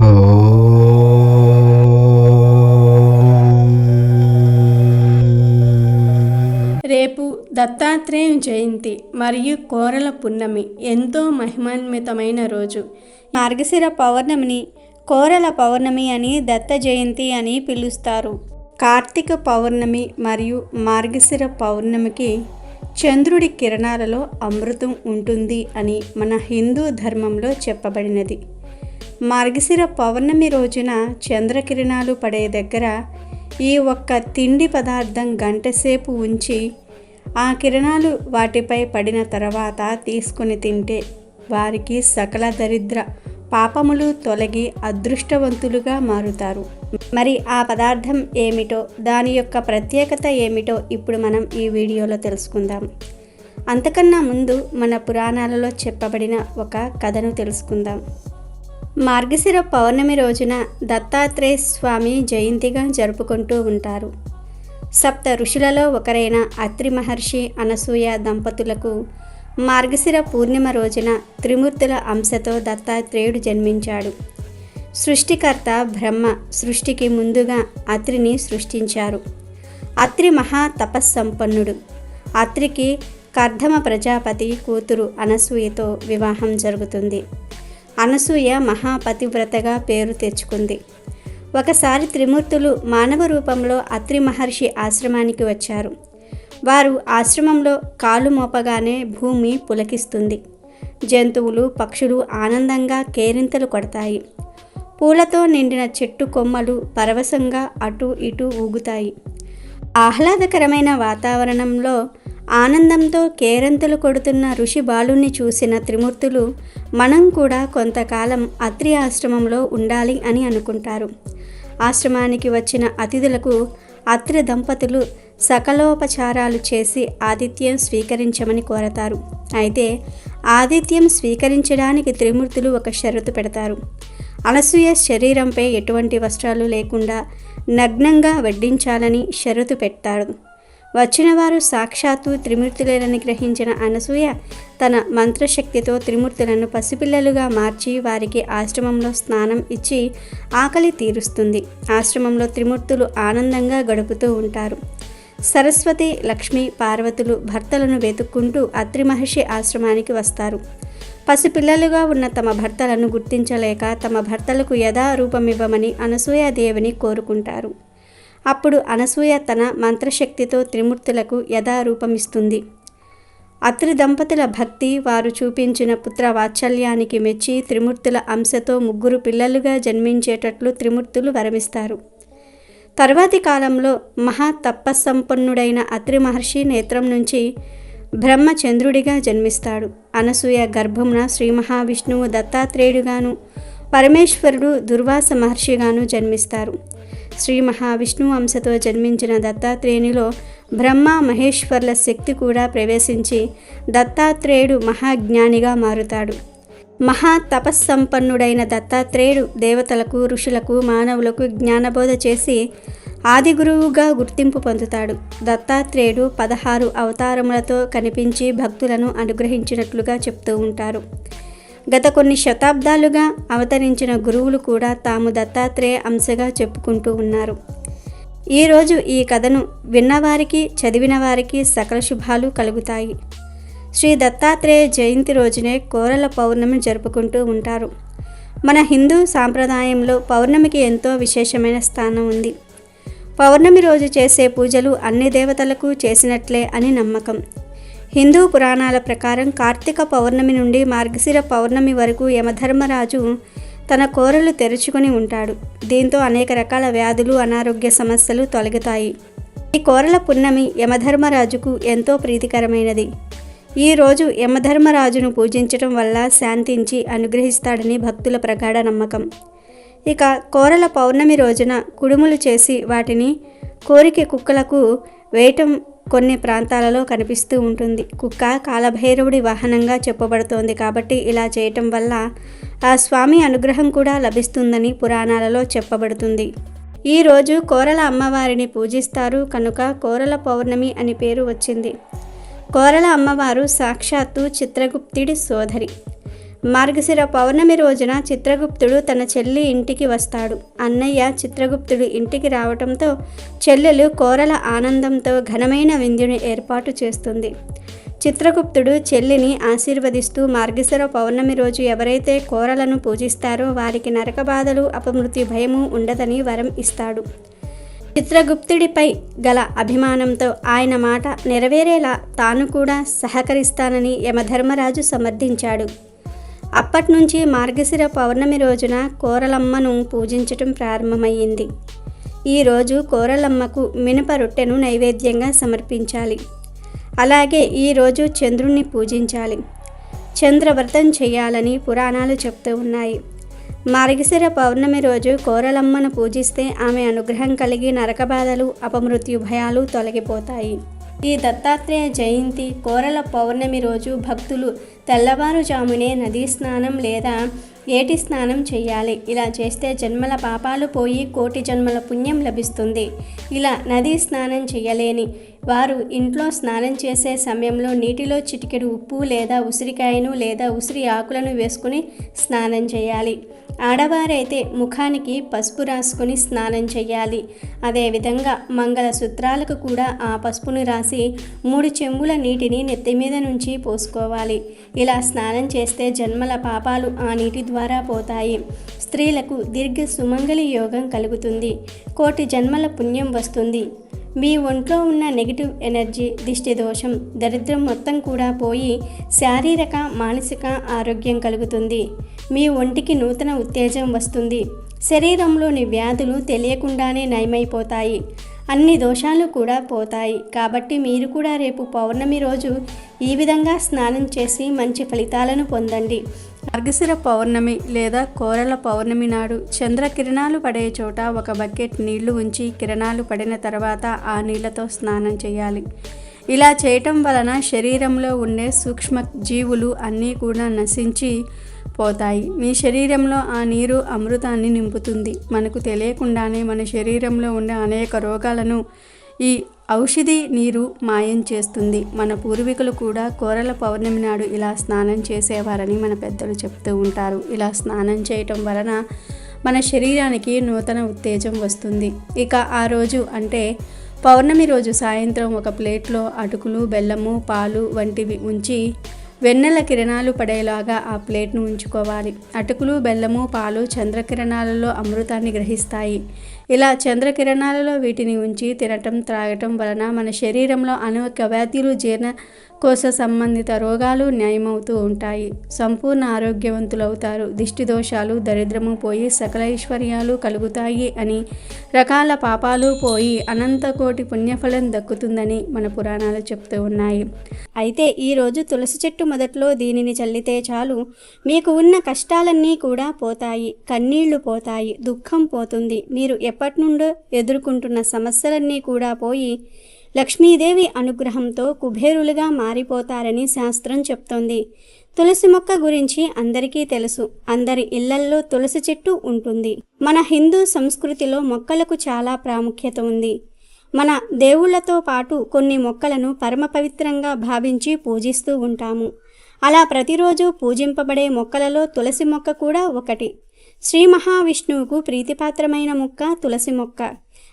రేపు దత్తాత్రేయ జయంతి మరియు కోరల పున్నమి ఎంతో మహిమాన్వితమైన రోజు. మార్గశిర పౌర్ణమిని కోరల పౌర్ణమి అని దత్త జయంతి అని పిలుస్తారు. కార్తీక పౌర్ణమి మరియు మార్గశిర పౌర్ణమికి చంద్రుడి కిరణాలలో అమృతం ఉంటుంది అని మన హిందూ ధర్మంలో చెప్పబడినది. మార్గశిర పౌర్ణమి రోజున చంద్రకిరణాలు పడే దగ్గర ఈ ఒక్క తిండి పదార్థం గంటసేపు ఉంచి ఆ కిరణాలు వాటిపై పడిన తర్వాత తీసుకుని తింటే వారికి సకల దరిద్ర పాపములు తొలగి అదృష్టవంతులుగా మారుతారు. మరి ఆ పదార్థం ఏమిటో దాని యొక్క ప్రత్యేకత ఏమిటో ఇప్పుడు మనం ఈ వీడియోలో తెలుసుకుందాం. అంతకన్నా ముందు మన పురాణాలలో చెప్పబడిన ఒక కథను తెలుసుకుందాం. మార్గశిర పౌర్ణమి రోజున దత్తాత్రేయ స్వామి జయంతిగా జరుపుకుంటూ ఉంటారు. సప్త ఋషులలో ఒకరైన అత్రి మహర్షి అనసూయ దంపతులకు మార్గశిర పూర్ణిమ రోజున త్రిమూర్తుల అంశతో దత్తాత్రేయుడు జన్మించాడు. సృష్టికర్త బ్రహ్మ సృష్టికి ముందుగా అత్రిని సృష్టించారు. అత్రి మహా తపస్సంపన్నుడు. అత్రికి కర్ధమ ప్రజాపతి కూతురు అనసూయతో వివాహం జరుగుతుంది. అనసూయ మహాపతివ్రతగా పేరు తెచ్చుకుంది. ఒకసారి త్రిమూర్తులు మానవ రూపంలో అత్రి మహర్షి ఆశ్రమానికి వచ్చారు. వారు ఆశ్రమంలో కాలు మోపగానే భూమి పులకిస్తుంది. జంతువులు పక్షులు ఆనందంగా కేరింతలు కొడతాయి. పూలతో నిండిన చెట్టు కొమ్మలు పరవశంగా అటు ఇటు ఊగుతాయి. ఆహ్లాదకరమైన వాతావరణంలో ఆనందంతో కేరంతలు కొడుతున్న ఋషి బాలుని చూసిన త్రిమూర్తులు మనం కూడా కొంతకాలం అత్రి ఆశ్రమంలో ఉండాలి అని అనుకుంటారు. ఆశ్రమానికి వచ్చిన అతిథులకు అత్రి దంపతులు సకలోపచారాలు చేసి ఆతిథ్యం స్వీకరించమని కోరతారు. అయితే ఆతిథ్యం స్వీకరించడానికి త్రిమూర్తులు ఒక షరతు పెడతారు. అనసూయ శరీరంపై ఎటువంటి వస్త్రాలు లేకుండా నగ్నంగా వడ్డించాలని షరతు పెట్టారు వచ్చినవారు సాక్షాత్తు త్రిమూర్తులేనని గ్రహించిన అనసూయ తన మంత్రశక్తితో త్రిమూర్తులను పసిపిల్లలుగా మార్చి వారికి ఆశ్రమంలో స్నానం ఇచ్చి ఆకలి తీరుస్తుంది. ఆశ్రమంలో త్రిమూర్తులు ఆనందంగా గడుపుతూ ఉంటారు. సరస్వతి లక్ష్మి పార్వతులు భర్తలను వెతుక్కుంటూ అత్రి మహర్షి ఆశ్రమానికి వస్తారు. పసిపిల్లలుగా ఉన్న తమ భర్తలను గుర్తించలేక తమ భర్తలకు యథారూపమివ్వమని అనసూయాదేవిని కోరుకుంటారు. అప్పుడు అనసూయ తన మంత్రశక్తితో త్రిమూర్తులకు యథారూపమిస్తుంది. అత్రి దంపతుల భక్తి వారు చూపించిన పుత్ర వాత్సల్యానికి మెచ్చి త్రిమూర్తుల అంశతో ముగ్గురు పిల్లలుగా జన్మించేటట్లు త్రిమూర్తులు వరమిస్తారు. తర్వాతి కాలంలో మహా తపస్సంపన్నుడైన అత్రి మహర్షి నేత్రం నుంచి బ్రహ్మచంద్రుడిగా జన్మిస్తాడు. అనసూయ గర్భమున శ్రీ మహావిష్ణువు దత్తాత్రేయుడుగాను పరమేశ్వరుడు దుర్వాస మహర్షిగాను జన్మిస్తారు. శ్రీ మహావిష్ణువు అంశతో జన్మించిన దత్తాత్రేయునిలో బ్రహ్మ మహేశ్వర్ల శక్తి కూడా ప్రవేశించి దత్తాత్రేయుడు మహాజ్ఞానిగా మారుతాడు. మహా తపస్సంపన్నుడైన దత్తాత్రేయుడు దేవతలకు ఋషులకు మానవులకు జ్ఞానబోధ చేసి ఆదిగురువుగా గుర్తింపు పొందుతాడు. దత్తాత్రేయుడు పదహారు అవతారములతో కనిపించి భక్తులను అనుగ్రహించినట్లుగా చెప్తూ ఉంటారు. గత కొన్ని శతాబ్దాలుగా అవతరించిన గురువులు కూడా తాము దత్తాత్రేయ అంశగా చెప్పుకుంటూ ఉన్నారు. ఈరోజు ఈ కథను విన్నవారికి చదివిన వారికి సకల శుభాలు కలుగుతాయి. శ్రీ దత్తాత్రేయ జయంతి రోజునే కోరల పౌర్ణమి జరుపుకుంటూ ఉంటారు. మన హిందూ సాంప్రదాయంలో పౌర్ణమికి ఎంతో విశేషమైన స్థానం ఉంది. పౌర్ణమి రోజు చేసే పూజలు అన్ని దేవతలకు చేసినట్లే అని నమ్మకం. హిందూ పురాణాల ప్రకారం కార్తీక పౌర్ణమి నుండి మార్గశిర పౌర్ణమి వరకు యమధర్మరాజు తన కోరలు తెరుచుకొని ఉంటాడు. దీంతో అనేక రకాల వ్యాధులు అనారోగ్య సమస్యలు తొలగుతాయి. ఈ కోరల పున్నమి యమధర్మరాజుకు ఎంతో ప్రీతికరమైనది. ఈ రోజు యమధర్మరాజును పూజించటం వల్ల శాంతించి అనుగ్రహిస్తాడని భక్తుల ప్రగాఢ నమ్మకం. ఇక కోరల పౌర్ణమి రోజున కుడుములు చేసి వాటిని కోరిక కుక్కలకు వేయటం కొన్ని ప్రాంతాలలో కనిపిస్తూ ఉంటుంది. కుక్క కాలభైరవుడి వాహనంగా చెప్పబడుతోంది. కాబట్టి ఇలా చేయటం వల్ల ఆ స్వామి అనుగ్రహం కూడా లభిస్తుందని పురాణాలలో చెప్పబడుతుంది. ఈరోజు కోరల అమ్మవారిని పూజిస్తారు. కనుక కోరల పౌర్ణమి అని పేరు వచ్చింది. కోరల అమ్మవారు సాక్షాత్తు చిత్రగుప్తుడి సోదరి. మార్గశిర పౌర్ణమి రోజున చిత్రగుప్తుడు తన చెల్లి ఇంటికి వస్తాడు. అన్నయ్య చిత్రగుప్తుడు ఇంటికి రావటంతో చెల్లెలు కోరల ఆనందంతో ఘనమైన విందుని ఏర్పాటు చేస్తుంది. చిత్రగుప్తుడు చెల్లిని ఆశీర్వదిస్తూ మార్గశిర పౌర్ణమి రోజు ఎవరైతే కోరలను పూజిస్తారో వారికి నరక బాధలు అపమృతి భయము ఉండదని వరం ఇస్తాడు. చిత్రగుప్తుడిపై గల అభిమానంతో ఆయన మాట నెరవేరేలా తాను కూడా సహకరిస్తానని యమధర్మరాజు సమర్థించాడు. అప్పటి నుంచి మార్గశిర పౌర్ణమి రోజున కోరలమ్మను పూజించటం ప్రారంభమయ్యింది. ఈరోజు కోరలమ్మకు మినప రొట్టెను నైవేద్యంగా సమర్పించాలి. అలాగే ఈరోజు చంద్రుణ్ణి పూజించాలి. చంద్రవ్రతం చేయాలని పురాణాలు చెప్తూ ఉన్నాయి. మార్గశిర పౌర్ణమి రోజు కోరలమ్మను పూజిస్తే ఆమె అనుగ్రహం కలిగి నరకబాధలు అపమృత్యు భయాలు తొలగిపోతాయి. ఈ దత్తాత్రేయ జయంతి కోరల పౌర్ణమి రోజు భక్తులు తెల్లవారుజామునే నదీ స్నానం లేదా ఏటి స్నానం చేయాలి ఇలా చేస్తే జన్మల పాపాలు పోయి కోటి జన్మల పుణ్యం లభిస్తుంది. ఇలా నదీ స్నానం చేయలేని వారు ఇంట్లో స్నానం చేసే సమయంలో నీటిలో చిటికెడు ఉప్పు లేదా ఉసిరికాయను లేదా ఉసిరి ఆకులను వేసుకుని స్నానం చేయాలి ఆడవారైతే ముఖానికి పసుపు రాసుకుని స్నానం చేయాలి అదేవిధంగా మంగళసూత్రాలకు కూడా ఆ పసుపును రాసి మూడు చెంబుల నీటిని నెత్తి మీద నుంచి పోసుకోవాలి. ఇలా స్నానం చేస్తే జన్మల పాపాలు ఆ నీటి ద్వారా ద్వారా పోతాయి. స్త్రీలకు దీర్ఘ సుమంగళి యోగం కలుగుతుంది. కోటి జన్మల పుణ్యం వస్తుంది. మీ ఒంట్లో ఉన్న నెగిటివ్ ఎనర్జీ దిష్టి దోషం దరిద్రం మొత్తం కూడా పోయి శారీరక మానసిక ఆరోగ్యం కలుగుతుంది. మీ ఒంటికి నూతన ఉత్తేజం వస్తుంది. శరీరంలోని వ్యాధులు తెలియకుండానే నయమైపోతాయి. అన్ని దోషాలు కూడా పోతాయి. కాబట్టి మీరు కూడా రేపు పౌర్ణమి రోజు ఈ విధంగా స్నానం చేసి మంచి ఫలితాలను పొందండి. అర్గశిర పౌర్ణమి లేదా కోరల పౌర్ణమి నాడు చంద్ర కిరణాలు పడే చోట ఒక బకెట్ నీళ్ళు ఉంచి కిరణాలు పడిన తర్వాత ఆ నీళ్ళతో స్నానం చేయాలి. ఇలా చేయటం వలన శరీరంలో ఉండే సూక్ష్మ జీవులు అన్నీ కూడా నశించి పోతాయి. మీ శరీరంలో ఆ నీరు అమృతాన్ని నింపుతుంది. మనకు తెలియకుండానే మన శరీరంలో ఉండే అనేక రోగాలను ఈ ఔషధి నీరు మాయం చేస్తుంది. మన పూర్వీకులు కూడా కోరల పౌర్ణమి నాడు ఇలా స్నానం చేసేవారని మన పెద్దలు చెప్తూ ఉంటారు. ఇలా స్నానం చేయటం వలన మన శరీరానికి నూతన ఉత్తేజం వస్తుంది. ఇక ఆ రోజు అంటే పౌర్ణమి రోజు సాయంత్రం ఒక ప్లేట్లో అటుకులు బెల్లము పాలు వంటివి ఉంచి వెన్నెల కిరణాలు పడేలాగా ఆ ప్లేట్ను ఉంచుకోవాలి. అటుకులు బెల్లము పాలు చంద్రకిరణాలలో అమృతాన్ని గ్రహిస్తాయి. ఇలా చంద్రకిరణాలలో వీటిని ఉంచి తినటం త్రాగటం వలన మన శరీరంలో అనేక వ్యాధులు జీర్ణ కోశ సంబంధిత రోగాలు న్యాయమవుతూ ఉంటాయి. సంపూర్ణ ఆరోగ్యవంతులవుతారు. దిష్టి దోషాలు దరిద్రము పోయి సకల ఐశ్వర్యాలు కలుగుతాయి అని రకాల పాపాలు పోయి అనంత కోటి పుణ్యఫలం దక్కుతుందని మన పురాణాలు చెప్తూ ఉన్నాయి. అయితే ఈరోజు తులసి చెట్టు మొదట్లో దీనిని చల్లితే చాలు. మీకు ఉన్న కష్టాలన్నీ కూడా పోతాయి. కన్నీళ్ళు పోతాయి. దుఃఖం పోతుంది. మీరు ఎప్పటి నుండో ఎదుర్కొంటున్న సమస్యలన్నీ కూడా పోయి లక్ష్మీదేవి అనుగ్రహంతో కుబేరులుగా మారిపోతారని శాస్త్రం చెప్తోంది. తులసి మొక్క గురించి అందరికీ తెలుసు. అందరి ఇళ్ళల్లో తులసి చెట్టు ఉంటుంది. మన హిందూ సంస్కృతిలో మొక్కలకు చాలా ప్రాముఖ్యత ఉంది. మన దేవుళ్ళతో పాటు కొన్ని మొక్కలను పరమ పవిత్రంగా భావించి పూజిస్తూ ఉంటాము. అలా ప్రతిరోజు పూజింపబడే మొక్కలలో తులసి మొక్క కూడా ఒకటి. శ్రీ మహావిష్ణువుకు ప్రీతిపాత్రమైన మొక్క తులసి మొక్క.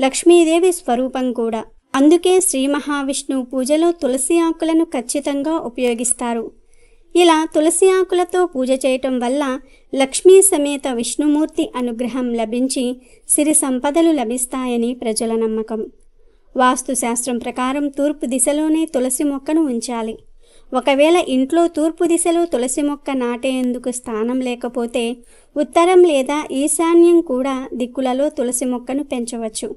లక్ష్మీదేవి స్వరూపం కూడా. అందుకే శ్రీ మహావిష్ణువు పూజలో తులసి ఆకులను ఖచ్చితంగా ఉపయోగిస్తారు. ఇలా తులసి ఆకులతో పూజ చేయటం వల్ల లక్ష్మీ సమేత విష్ణుమూర్తి అనుగ్రహం లభించి సిరి సంపదలు లభిస్తాయని ప్రజల నమ్మకం. వాస్తుశాస్త్రం ప్రకారం తూర్పు దిశలోనే తులసి మొక్కను ఉంచాలి. ఒకవేళ ఇంట్లో తూర్పు దిశలో తులసి మొక్క నాటేందుకు స్థానం లేకపోతే ఉత్తరం లేదా ఈశాన్యం కూడా దిక్కులలో తులసి మొక్కను పెంచవచ్చు.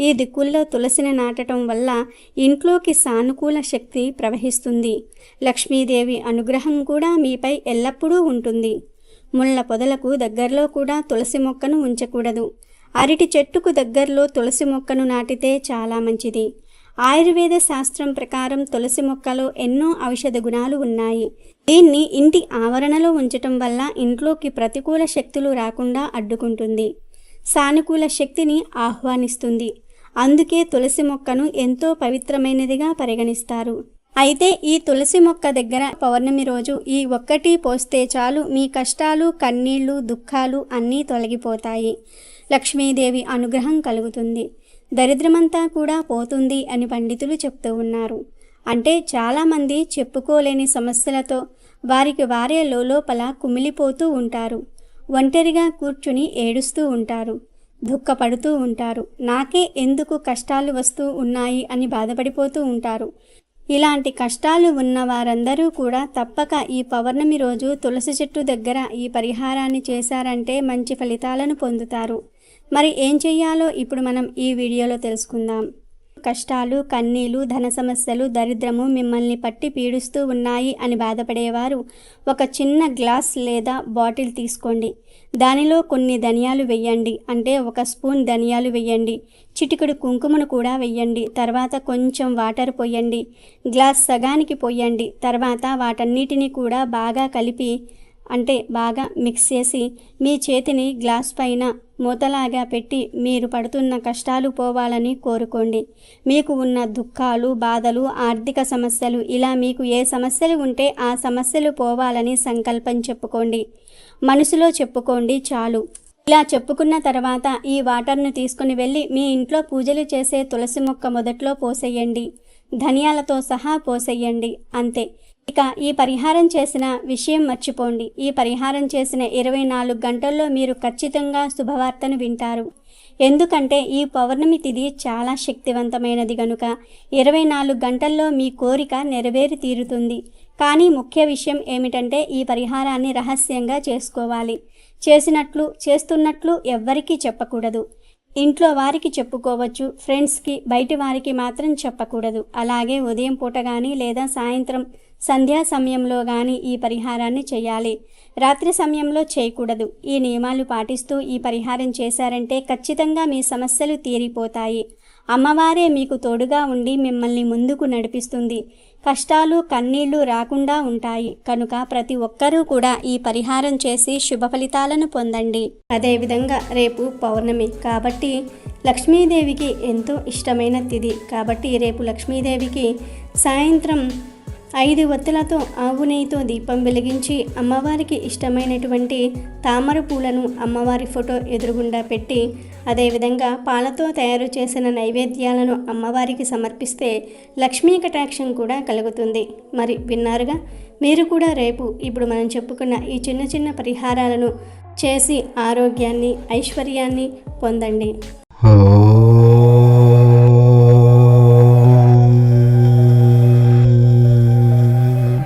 ఈ దిక్కుల్లో తులసిని నాటడం వల్ల ఇంట్లోకి సానుకూల శక్తి ప్రవహిస్తుంది. లక్ష్మీదేవి అనుగ్రహం కూడా మీపై ఎల్లప్పుడూ ఉంటుంది. ముళ్ళ పొదలకు దగ్గరలో కూడా తులసి మొక్కను ఉంచకూడదు. అరటి చెట్టుకు దగ్గరలో తులసి మొక్కను నాటితే చాలా మంచిది. ఆయుర్వేద శాస్త్రం ప్రకారం తులసి మొక్కలో ఎన్నో ఔషధ గుణాలు ఉన్నాయి. దీన్ని ఇంటి ఆవరణలో ఉంచటం వల్ల ఇంట్లోకి ప్రతికూల శక్తులు రాకుండా అడ్డుకుంటుంది. సానుకూల శక్తిని ఆహ్వానిస్తుంది. అందుకే తులసి మొక్కను ఎంతో పవిత్రమైనదిగా పరిగణిస్తారు. అయితే ఈ తులసి మొక్క దగ్గర పౌర్ణమి రోజు ఈ ఒక్కటి పోస్తే చాలు మీ కష్టాలు కన్నీళ్ళు దుఃఖాలు అన్నీ తొలగిపోతాయి. లక్ష్మీదేవి అనుగ్రహం కలుగుతుంది. దరిద్రమంతా కూడా పోతుంది అని పండితులు చెప్తూ ఉన్నారు. అంటే చాలామంది చెప్పుకోలేని సమస్యలతో వారికి వారే లోపల కుమిలిపోతూ ఉంటారు. ఒంటరిగా కూర్చుని ఏడుస్తూ ఉంటారు. దుఃఖపడుతూ ఉంటారు. నాకే ఎందుకు కష్టాలు వస్తూ ఉన్నాయి అని బాధపడిపోతూ ఉంటారు. ఇలాంటి కష్టాలు ఉన్న వారందరూ కూడా తప్పక ఈ పౌర్ణమి రోజు తులసి చెట్టు దగ్గర ఈ పరిహారాన్ని చేశారంటే మంచి ఫలితాలను పొందుతారు. మరి ఏం చెయ్యాలో ఇప్పుడు మనం ఈ వీడియోలో తెలుసుకుందాం. కష్టాలు కన్నీలు ధన సమస్యలు దరిద్రము మిమ్మల్ని పట్టి పీడిస్తూ ఉన్నాయి అని బాధపడేవారు. ఒక చిన్న గ్లాస్ లేదా బాటిల్ తీసుకోండి. దానిలో కొన్ని ధనియాలు వెయ్యండి. అంటే ఒక స్పూన్ ధనియాలు వెయ్యండి. చిటికెడు కుంకుమను కూడా వెయ్యండి. తర్వాత కొంచెం వాటర్ పోయండి. గ్లాస్ సగానికి పోయండి. తర్వాత వాటన్నిటిని కూడా బాగా కలిపి అంటే బాగా మిక్స్ చేసి మీ చేతిని గ్లాస్ పైన మూతలాగా పెట్టి మీరు పడుతున్న కష్టాలు పోవాలని కోరుకోండి. మీకు ఉన్న దుఃఖాలు బాధలు ఆర్థిక సమస్యలు ఇలా మీకు ఏ సమస్యలు ఉంటే ఆ సమస్యలు పోవాలని సంకల్పం చెప్పుకోండి. మనసులో చెప్పుకోండి చాలు. ఇలా చెప్పుకున్న తర్వాత ఈ వాటర్ను తీసుకుని వెళ్ళి మీ ఇంట్లో పూజలు చేసే తులసి మొక్క మొదట్లో పోసేయండి. ధనియాలతో సహా పోసేయండి. అంతే. ఇక ఈ పరిహారం చేసిన విషయం మర్చిపోండి. ఈ పరిహారం చేసిన ఇరవై నాలుగు గంటల్లో మీరు ఖచ్చితంగా శుభవార్తను వింటారు. ఎందుకంటే ఈ పౌర్ణమి తిథి చాలా శక్తివంతమైనది గనుక ఇరవై నాలుగు గంటల్లో మీ కోరిక నెరవేరి తీరుతుంది. కానీ ముఖ్య విషయం ఏమిటంటే ఈ పరిహారాన్ని రహస్యంగా చేసుకోవాలి. చేసినట్లు చేస్తున్నట్లు ఎవ్వరికీ చెప్పకూడదు. ఇంట్లో వారికి చెప్పుకోవచ్చు ఫ్రెండ్స్కి బయటి వారికి మాత్రం చెప్పకూడదు. అలాగే ఉదయం పూట కానీ లేదా సాయంత్రం సంధ్యా సమయంలో కానీ ఈ పరిహారాన్ని చేయాలి. రాత్రి సమయంలో చేయకూడదు. ఈ నియమాలు పాటిస్తూ ఈ పరిహారం చేశారంటే ఖచ్చితంగా మీ సమస్యలు తీరిపోతాయి. అమ్మవారే మీకు తోడుగా ఉండి మిమ్మల్ని ముందుకు నడిపిస్తుంది. కష్టాలు కన్నీళ్ళు రాకుండా ఉంటాయి. కనుక ప్రతి ఒక్కరూ కూడా ఈ పరిహారం చేసి శుభ ఫలితాలను పొందండి. అదేవిధంగా రేపు పౌర్ణమి కాబట్టి లక్ష్మీదేవికి ఎంతో ఇష్టమైన తిథి. కాబట్టి రేపు లక్ష్మీదేవికి సాయంత్రం ఐదు ఒత్తులతో ఆవు నెయ్యితో దీపం వెలిగించి అమ్మవారికి ఇష్టమైనటువంటి తామర పూలను అమ్మవారి ఫోటో ఎదురుగుండా పెట్టి అదేవిధంగా పాలతో తయారు చేసిన నైవేద్యాలను అమ్మవారికి సమర్పిస్తే లక్ష్మీ కటాక్షం కూడా కలుగుతుంది. మరి విన్నారుగా? మీరు కూడా రేపు ఇప్పుడు మనం చెప్పుకున్న ఈ చిన్న చిన్న పరిహారాలను చేసి ఆరోగ్యాన్ని ఐశ్వర్యాన్ని పొందండి.